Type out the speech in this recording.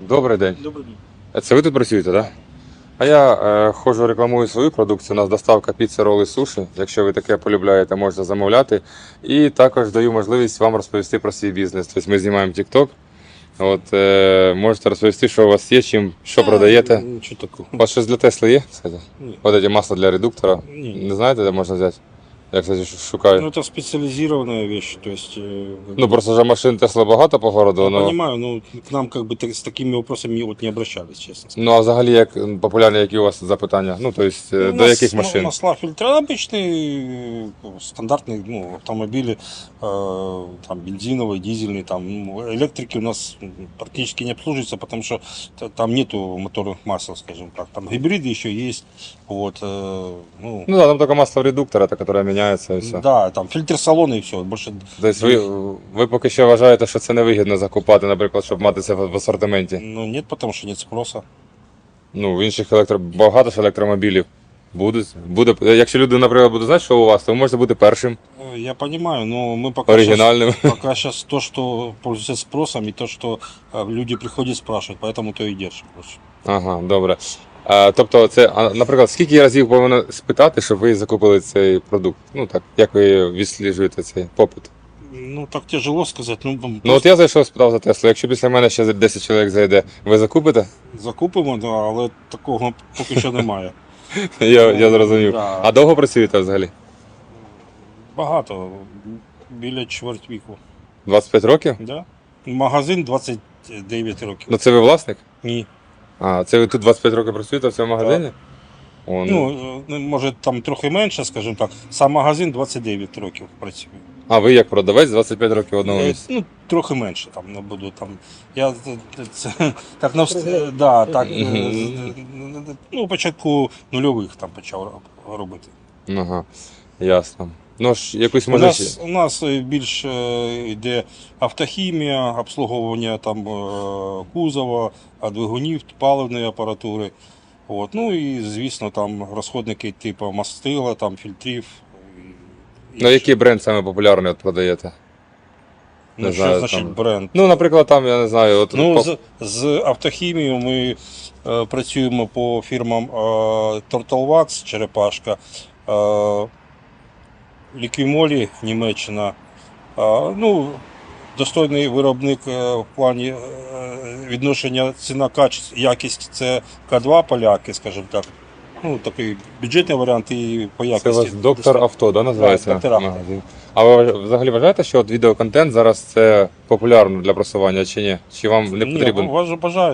Добрий день. Добрый день. А Це ви тут працюєте, так? Да? А я е, ходжу, рекламую свою продукцію. У нас доставка піци, роли, суші. Якщо ви таке полюбляєте, можете замовляти. І також даю можливість вам розповісти про свій бізнес. Тобто ми знімаємо TikTok. От е, можете розповісти, що у вас є, чим що продаєте. Ничего такого. У вас щось для Тесли є? Кстати? Ні. От ці масло для редуктора. Ні. Не знаєте, де можна взяти? Я, кстати, ш- шукаю. Ну, это специализированная вещь, то есть... э, Ну просто вже машин Тесла багато по городу. я Ну, понимаю, но к нам как бы так- с такими вопросами вот не обращались, честно. ну а взагалі як м, популярні, які у вас запитання? Ну, тобто, е, Ну, у до нас яких машин? Масла фильтра обычные, э, стандартные ну, автомобили, э, там бензиновые, дизельные, там ну, электрики у нас м, практически не обслуживаются, потому что т- там нету моторных масел, скажем так. Там гибриды еще есть, вот, э, ну, Ну да, там только масло редуктора, это, которое меняется и все. да, там фильтр салона и все, больше Тобто ви, ви поки що вважаєте, що це невигідно закупати, наприклад, щоб мати це в в асортименті. ну, нет, потому что нет спроса. Ну, в інших електро... багато ж електромобілів. Будуть. Буде... Якщо люди, наприклад, будуть знати, що у вас, то ви можете бути першим, Э, Я понимаю, но мы пока оригінальним. щас- пока сейчас то, что пользуется спросом, и то, что э, люди приходят спрашивать, поэтому то и держим. больше. Ага, добре. Тобто, це, наприклад, скільки разів повинно спитати, щоб ви закупили цей продукт? Ну так, як ви відсліджуєте цей попит? Ну, так тяжело сказать. Ну, м, Ну от я зайшов, спитав за Теслу. Якщо після мене ще 10 чоловік зайде, ви закупите? закупимо, да, але такого поки що немає. Я, я зрозумів. Да. А довго працюєте взагалі? Багато, біля чверть віку. 25 років? Да? Магазин 29 років. Ну це ви власник? Ні. А, це ви тут 25 років працюєте в цьому магазині? О, ну. Ну, е, може там трохи менше, скажімо так. Сам магазин 29 років працює. А ви як продавець 25 років в одному Е. Ну, трохи менше там не буду. Там, я це- так, навст- да, так, е, ну, початку нульових там почав робити. Ага, ясно. Ну ж, якусь У може. нас, ще- у нас е, більш е, йде автохімія, обслуговування там е, кузова, а двигунів, паливної апаратури. От. Ну і, звісно, там розходники типу мастила, там, фільтрів. і- Ну, який бренд саме популярний от продаєте? Ну, не що знаю, значить там- бренд? Ну, наприклад, там, я не знаю, от Ну, з, з автохімією ми е, працюємо по фірмам е, Turtlewax, Черепашка, е, Ліквімолі, Німеччина. Ну, достойний виробник е, в плані е, відношення ціна качество, якість це К2 поляки, скажімо так. Ну, такий бюджетний варіант і по це якості. у вас доктор авто, да, називається? доктор авто. А ви взагалі вважаєте, що от відеоконтент зараз це популярно для просування чи ні? Чи вам не Ні, потрібен? вважаю- бажаю.